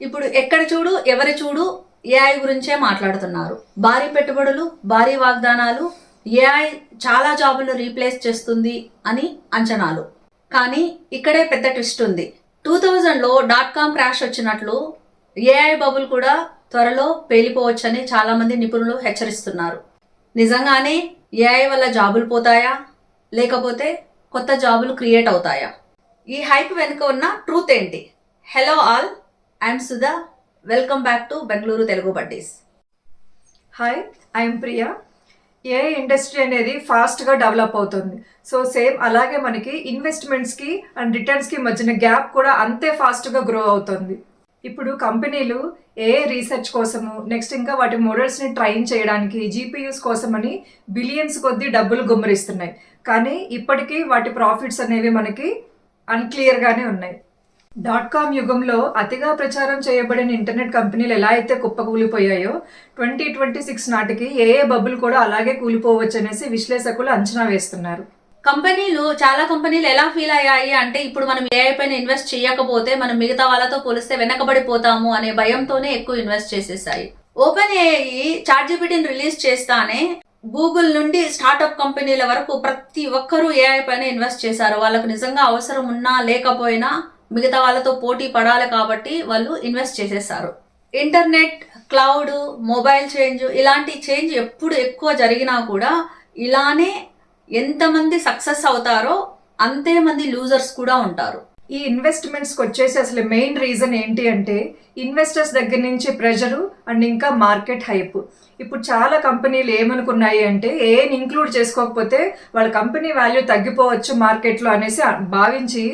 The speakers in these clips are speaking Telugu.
ఇప్పుడు ఎక్కడ చూడు ఎవరి చూడు ఏఐ గురించే మాట్లాడుతున్నారు. భారీ పెట్టుబడులు భారీ వాగ్దానాలు ఏఐ చాలా జాబులు రీప్లేస్ చేస్తుంది అని అంచనాలు. కానీ ఇక్కడే పెద్ద ట్విస్ట్ ఉంది. టూ థౌజండ్లో డాట్ కామ్ క్రాష్ వచ్చినట్లు ఏఐ బబుల్ కూడా త్వరలో పేలిపోవచ్చని చాలామంది నిపుణులు హెచ్చరిస్తున్నారు. నిజంగానే ఏఐ వల్ల జాబులు పోతాయా? లేకపోతే కొత్త జాబులు క్రియేట్ అవుతాయా? ఈ హైప్ వెనుక ఉన్న ట్రూత్ ఏంటి? Hello all I'm Sudha welcome back to Bengaluru Telugu buddies hi I'm Priya A industry అనేది ఫాస్ట్గా డెవలప్ అవుతుంది. సో సేమ్ అలాగే మనకి ఇన్వెస్ట్మెంట్స్కి అండ్ రిటర్న్స్కి మధ్యన గ్యాప్ కూడా అంతే ఫాస్ట్గా గ్రో అవుతుంది. ఇప్పుడు కంపెనీలు ఏ రీసెర్చ్ కోసము నెక్స్ట్ ఇంకా వాటి మోడల్స్ని ట్రైన్ చేయడానికి జీపీయూస్ కోసమని బిలియన్స్ కొద్దీ డబ్బులు గుమ్మరిస్తున్నాయి. కానీ ఇప్పటికీ వాటి ప్రాఫిట్స్ అనేవి మనకి అన్క్లియర్గానే ఉన్నాయి. డాట్ కామ్ యుగంలో అతిగా ప్రచారం చేయబడిన ఇంటర్నెట్ కంపెనీలు ఎలా అయితే కుప్పకూలిపోయాయో ట్వంటీ ట్వంటీ సిక్స్ నాటికి ఏ ఏ బబుల్ కూడా అలాగే కూలిపోవచ్చు అనేసి విశ్లేషకులు అంచనా వేస్తున్నారు. కంపెనీలు చాలా కంపెనీలు ఎలా ఫీల్ అయ్యాయి అంటే ఇప్పుడు మనం ఏఐ పైన ఇన్వెస్ట్ చేయకపోతే మనం మిగతా వాళ్ళతో పోలిస్తే వెనకబడిపోతాము అనే భయంతోనే ఎక్కువ ఇన్వెస్ట్ చేసేసాయి. ఓపెన్ ఏఐ చాట్ జీపీటీని రిలీజ్ చేస్తానే గూగుల్ నుండి స్టార్టప్ కంపెనీల వరకు ప్రతి ఒక్కరూ ఏఐ పైన ఇన్వెస్ట్ చేశారు. వాళ్ళకు నిజంగా అవసరం ఉన్నా లేకపోయినా మిగతా వాళ్ళతో పోటీ పడాలి కాబట్టి వాళ్ళు ఇన్వెస్ట్ చేసేసారు ఇంటర్నెట్ క్లౌడ్ మొబైల్ చేంజ్ ఇలాంటి చేంజ్ ఎప్పుడు ఎక్కువ జరిగినా కూడా ఇలానే ఎంతమంది సక్సెస్ అవుతారో అంతే మంది లూజర్స్ కూడా ఉంటారు. ఈ ఇన్వెస్ట్మెంట్స్కి వచ్చేసి అసలు మెయిన్ రీజన్ ఏంటి అంటే ఇన్వెస్టర్స్ దగ్గర నుంచి ప్రెషరు అండ్ ఇంకా మార్కెట్ హైప్ ఇప్పుడు చాలా కంపెనీలు ఏమనుకున్నాయి అంటే ఏం ఇంక్లూడ్ చేసుకోకపోతే వాళ్ళ కంపెనీ వాల్యూ తగ్గిపోవచ్చు మార్కెట్లో అనేసి భావించి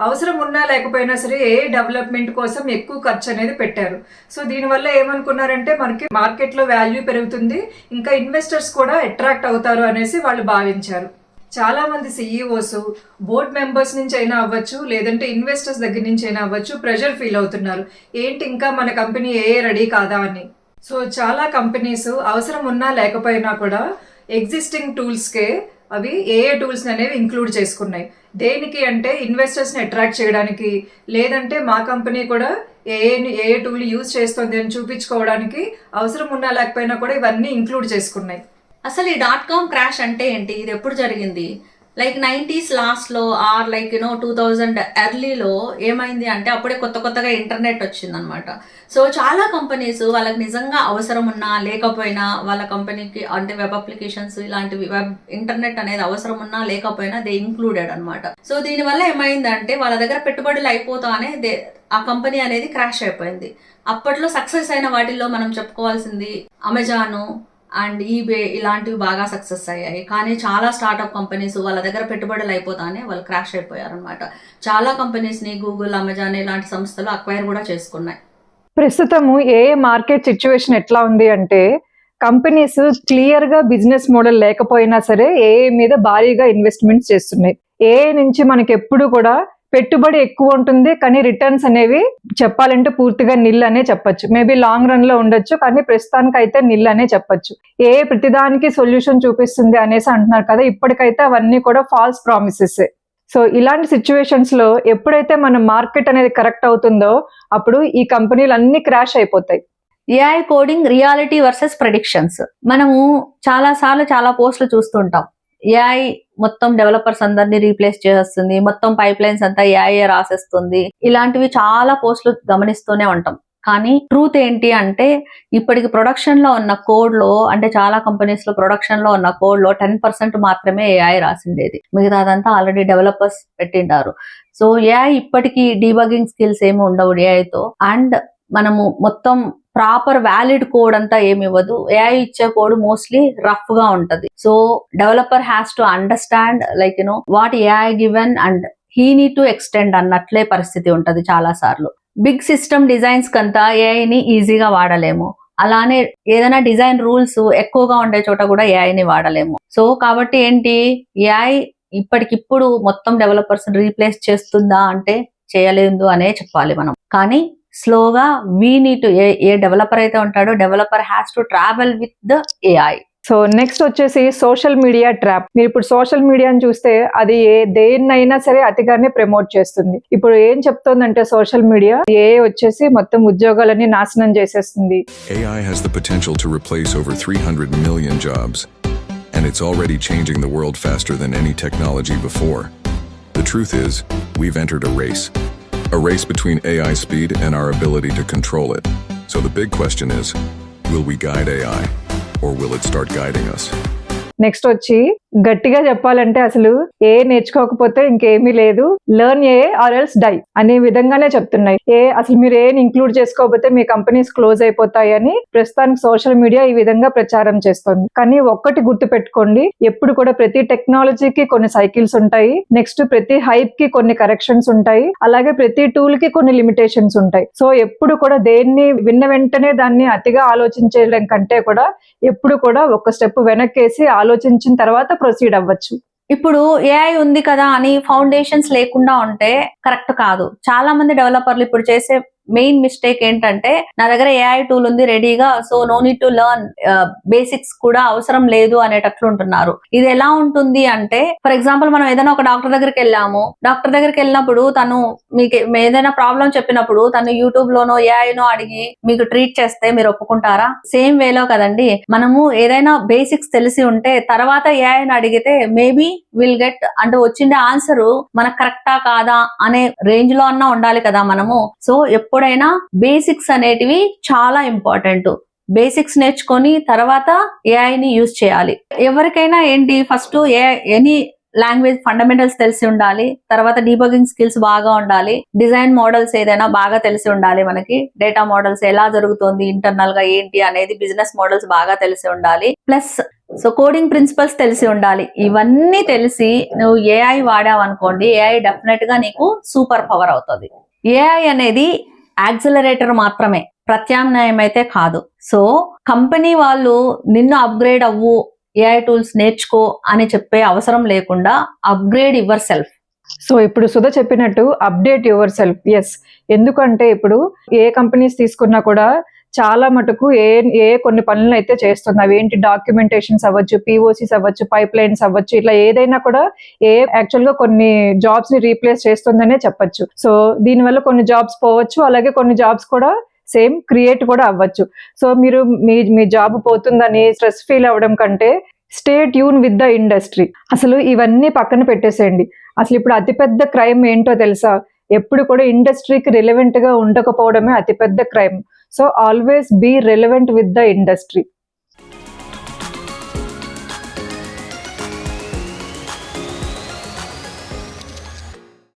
అవసరం ఉన్నా లేకపోయినా సరే ఏ డెవలప్మెంట్ కోసం ఎక్కువ ఖర్చు అనేది పెట్టారు. సో దీనివల్ల ఏమనుకున్నారంటే మనకి మార్కెట్లో వాల్యూ పెరుగుతుంది ఇంకా ఇన్వెస్టర్స్ కూడా అట్రాక్ట్ అవుతారు అనేసి వాళ్ళు భావించారు. చాలా మంది సీఈఓస్ బోర్డ్ మెంబర్స్ నుంచి అయినా అవ్వచ్చు లేదంటే ఇన్వెస్టర్స్ దగ్గర నుంచి అయినా అవ్వచ్చు ప్రెషర్ ఫీల్ అవుతున్నారు. ఏంటి ఇంకా మన కంపెనీ ఏ రెడీ కాదా అని. సో చాలా కంపెనీస్ అవసరం ఉన్నా లేకపోయినా కూడా ఎగ్జిస్టింగ్ టూల్స్కే అవి ఏ ఏ టూల్స్ అనేవి ఇంక్లూడ్ చేసుకున్నాయి. దేనికి అంటే ఇన్వెస్టర్స్ని అట్రాక్ట్ చేయడానికి లేదంటే మా కంపెనీ కూడా ఏ ఏ టూల్ యూజ్ చేస్తుంది అని చూపించుకోవడానికి అవసరం ఉన్నా లేకపోయినా కూడా ఇవన్నీ ఇంక్లూడ్ చేసుకున్నాయి. అసలు ఈ డాట్ కామ్ క్రాష్ అంటే ఏంటి? ఇది ఎప్పుడు జరిగింది? లైక్ నైంటీస్ లాస్ట్లో or like you know two thousand ఎర్లీలో ఏమైంది అంటే అప్పుడే కొత్త కొత్తగా ఇంటర్నెట్ వచ్చిందనమాట సో చాలా కంపెనీస్ వాళ్ళకి నిజంగా అవసరం ఉన్నా లేకపోయినా వాళ్ళ కంపెనీకి అంటే వెబ్ అప్లికేషన్స్ ఇలాంటివి వెబ్ ఇంటర్నెట్ అనేది అవసరం ఉన్నా లేకపోయినా దే ఇంక్లూడెడ్ అనమాట సో దీనివల్ల ఏమైందంటే వాళ్ళ దగ్గర పెట్టుబడులు అయిపోతానే దే ఆ కంపెనీ అనేది క్రాష్ అయిపోయింది. అప్పట్లో సక్సెస్ అయిన వాటిల్లో మనం చెప్పుకోవాల్సింది అమెజాను అండ్ ఈబే ఇలాంటివి బాగా సక్సెస్ అయ్యాయి. కానీ చాలా స్టార్ట్అప్ కంపెనీస్ వాళ్ళ దగ్గర పెట్టుబడులు అయిపోతానే వాళ్ళు క్రాష్ అయిపోయారు అనమాట చాలా కంపెనీస్ని గూగుల్ అమెజాన్ ఇలాంటి సంస్థలు అక్వైర్ కూడా చేసుకున్నాయి. ప్రస్తుతము ఏ మార్కెట్ సిచ్యువేషన్ ఎట్లా ఉంది అంటే కంపెనీస్ క్లియర్గా బిజినెస్ మోడల్ లేకపోయినా సరే ఏ మీద భారీగా ఇన్వెస్ట్మెంట్స్ చేస్తున్నాయి. ఏ నుంచి మనకి ఎప్పుడు కూడా పెట్టుబడి ఎక్కువ ఉంటుంది కానీ రిటర్న్స్ అనేవి చెప్పాలంటే పూర్తిగా నిల్ అనే చెప్పొచ్చు. మేబీ లాంగ్ రన్లో ఉండొచ్చు కానీ ప్రస్తుతానికి అయితే నిల్ అనే చెప్పొచ్చు. ఏ ప్రతిదానికి సొల్యూషన్ చూపిస్తుంది అనేసి అంటున్నారు కదా ఇప్పటికైతే అవన్నీ కూడా ఫాల్స్ ప్రామిసెస్ సో ఇలాంటి సిచ్యువేషన్స్లో ఎప్పుడైతే మన మార్కెట్ అనేది కరెక్ట్ అవుతుందో అప్పుడు ఈ కంపెనీలు అన్ని క్రాష్ అయిపోతాయి. AI coding reality versus predictions మనము చాలా సార్లు చాలా పోస్టులు చూస్తుంటాం. ఏఐ మొత్తం డెవలపర్స్ అందరినీ రీప్లేస్ చేస్తుంది మొత్తం పైప్ లైన్స్ అంతా ఏఐ రాసేస్తుంది. ఇలాంటివి చాలా పోస్టులు గమనిస్తూనే ఉంటాం. కానీ ట్రూత్ ఏంటి అంటే ఇప్పటికి ప్రొడక్షన్లో ఉన్న కోడ్లో అంటే చాలా కంపెనీస్లో ప్రొడక్షన్లో ఉన్న కోడ్లో టెన్ పర్సెంట్ మాత్రమే ఏఐ రాసిండేది. మిగతాదంతా ఆల్రెడీ డెవలపర్స్ పెట్టిండారు. సో ఏఐ ఇప్పటికీ డీబగింగ్ స్కిల్స్ ఏమి ఉండవు ఏఐతో అండ్ మనము మొత్తం ప్రాపర్ వ్యాలిడ్ కోడ్ అంతా ఏమి ఇవ్వదు. ఏఐ ఇచ్చే కోడ్ మోస్ట్లీ రఫ్గా ఉంటది. So developer has to understand like you know what AI given and he need to extend అన్నట్లే పరిస్థితి ఉంటది చాలా సార్లు. బిగ్ సిస్టమ్ డిజైన్స్ కంతా ఏఐని ఈజీగా వాడలేము. అలానే ఏదైనా డిజైన్ రూల్స్ ఎక్కువగా ఉండే చోట కూడా ఏఐని వాడలేము. సో కాబట్టి ఏంటి? ఏఐ ఇప్పటికిప్పుడు మొత్తం డెవలపర్స్ రీప్లేస్ చేస్తుందా అంటే చేయలేదు అనే చెప్పాలి మనం. కానీ స్లోగా we need a a developer అయితే ఉంటాడో developer has to travel with the AI so next వచ్చేసి సోషల్ మీడియా ట్రాప్ మీరు ఇప్పుడు సోషల్ మీడియాని చూస్తే అది ఏ దేన్నైనా సరే అతిగానే ప్రమోట్ చేస్తుంది. ఇప్పుడు ఏం చెప్తోందంటే సోషల్ మీడియా ఏ వచ్చేసి మొత్తం ఉద్యోగాలన్నీ నాశనం చేసేస్తుంది. AI has the potential to replace over 300 million jobs, and it's already changing the world faster than any technology before. The truth is, we've entered a race. A race between AI speed and our ability to control it. So the big question is will we guide AI, or will it start guiding us? Next వచ్చి గట్టిగా చెప్పాలంటే అసలు ఏ నేర్చుకోకపోతే ఇంకేమీ లేదు. Learn AI or else die అనే విధంగానే చెప్తున్నాయి. ఏ అసలు మీరు ఏం ఇంక్లూడ్ చేసుకోకపోతే మీ కంపెనీస్ క్లోజ్ అయిపోతాయి అని ప్రస్తుతానికి సోషల్ మీడియా ఈ విధంగా ప్రచారం చేస్తుంది. కానీ ఒక్కటి గుర్తు పెట్టుకోండి ఎప్పుడు కూడా ప్రతి టెక్నాలజీకి కొన్ని సైకిల్స్ ఉంటాయి. నెక్స్ట్ ప్రతి హైప్కి కొన్ని కరెక్షన్స్ ఉంటాయి. అలాగే ప్రతి టూల్కి కొన్ని లిమిటేషన్స్ ఉంటాయి. సో ఎప్పుడు కూడా దేన్ని విన్న వెంటనే దాన్ని అతిగా ఆలోచించడం కంటే కూడా ఎప్పుడు కూడా ఒక స్టెప్ వెనక్కేసి ఆలోచించిన తర్వాత ప్రొసీడ్ అవ్వచ్చు. ఇప్పుడు ఏఐ ఉంది కదా అని ఫౌండేషన్స్ లేకుండా ఉంటే కరెక్ట్ కాదు. చాలా మంది డెవలపర్లు ఇప్పుడు చేసే మెయిన్ మిస్టేక్ ఏంటంటే నా దగ్గర ఏఐ టూల్ ఉంది రెడీగా so no need to learn basics కూడా అవసరం లేదు అనేటట్లు ఉంటున్నారు. ఇది ఎలా ఉంటుంది అంటే ఫర్ ఎగ్జాంపుల్ మనం ఏదైనా ఒక డాక్టర్ దగ్గరికి వెళ్ళాము. డాక్టర్ దగ్గరికి వెళ్ళినప్పుడు తను మీకు ఏదైనా ప్రాబ్లం చెప్పినప్పుడు తను యూట్యూబ్ లోనో ఏఐనో అడిగి మీకు ట్రీట్ చేస్తే మీరు ఒప్పుకుంటారా? సేమ్ వేలో కదండి. మనము ఏదైనా బేసిక్స్ తెలిసి ఉంటే తర్వాత ఏఐని అడిగితే మేబీ విల్ గెట్ అంటే వచ్చిండే ఆన్సర్ మనకు కరెక్టా కాదా అనే రేంజ్లో అన్నా ఉండాలి కదా మనము. సో ఎప్పుడైనా బేసిక్స్ అనేటివి చాలా ఇంపార్టెంట్. బేసిక్స్ నేర్చుకొని తర్వాత ఏఐని యూజ్ చేయాలి. ఎవరికైనా ఏంటి first a any language fundamentals తెలిసి ఉండాలి. తర్వాత డీబగింగ్ స్కిల్స్ బాగా ఉండాలి. డిజైన్ మోడల్స్ ఏదైనా బాగా తెలిసి ఉండాలి మనకి. డేటా మోడల్స్ ఎలా జరుగుతుంది ఇంటర్నల్గా ఏంటి అనేది బిజినెస్ మోడల్స్ బాగా తెలిసి ఉండాలి. ప్లస్ సో కోడింగ్ ప్రిన్సిపల్స్ తెలిసి ఉండాలి. ఇవన్నీ తెలిసి నువ్వు ఏఐ వాడావనుకోండి ఏఐ డెఫినెట్గా నీకు సూపర్ పవర్ అవుతుంది. ఏఐ అనేది యాక్సిలరేటర్ మాత్రమే ప్రత్యామ్నాయం అయితే కాదు. సో కంపెనీ వాళ్ళు నిన్ను అప్గ్రేడ్ అవ్వు ఏఐ టూల్స్ నేర్చుకో అని చెప్పే అవసరం లేకుండా అప్గ్రేడ్ యువర్ సెల్ఫ్ సో ఇప్పుడు సుధ చెప్పినట్టు అప్డేట్ యువర్ సెల్ఫ్ ఎస్ ఎందుకంటే ఇప్పుడు ఏ కంపెనీస్ తీసుకున్నా కూడా చాలా మటుకు ఏ ఏ కొన్ని పనులను అయితే చేస్తుంది. అవి ఏంటి? డాక్యుమెంటేషన్స్ అవ్వచ్చు పీఓసీస్ అవ్వచ్చు పైప్ లైన్స్ అవ్వచ్చు ఇట్లా ఏదైనా కూడా ఏ యాక్చువల్గా కొన్ని జాబ్స్ని రీప్లేస్ చేస్తుందనే చెప్పొచ్చు. సో దీనివల్ల కొన్ని జాబ్స్ పోవచ్చు అలాగే కొన్ని జాబ్స్ కూడా సేమ్ క్రియేట్ కూడా అవ్వచ్చు. సో మీరు మీ మీ జాబ్ పోతుందని స్ట్రెస్ ఫీల్ అవ్వడం కంటే stay tune with the industry అసలు ఇవన్నీ పక్కన పెట్టేసేయండి. అసలు ఇప్పుడు అతిపెద్ద క్రైమ్ ఏంటో తెలుసా? ఎప్పుడు కూడా ఇండస్ట్రీకి రిలవెంట్గా ఉండకపోవడమే అతిపెద్ద crime so always be relevant with the industry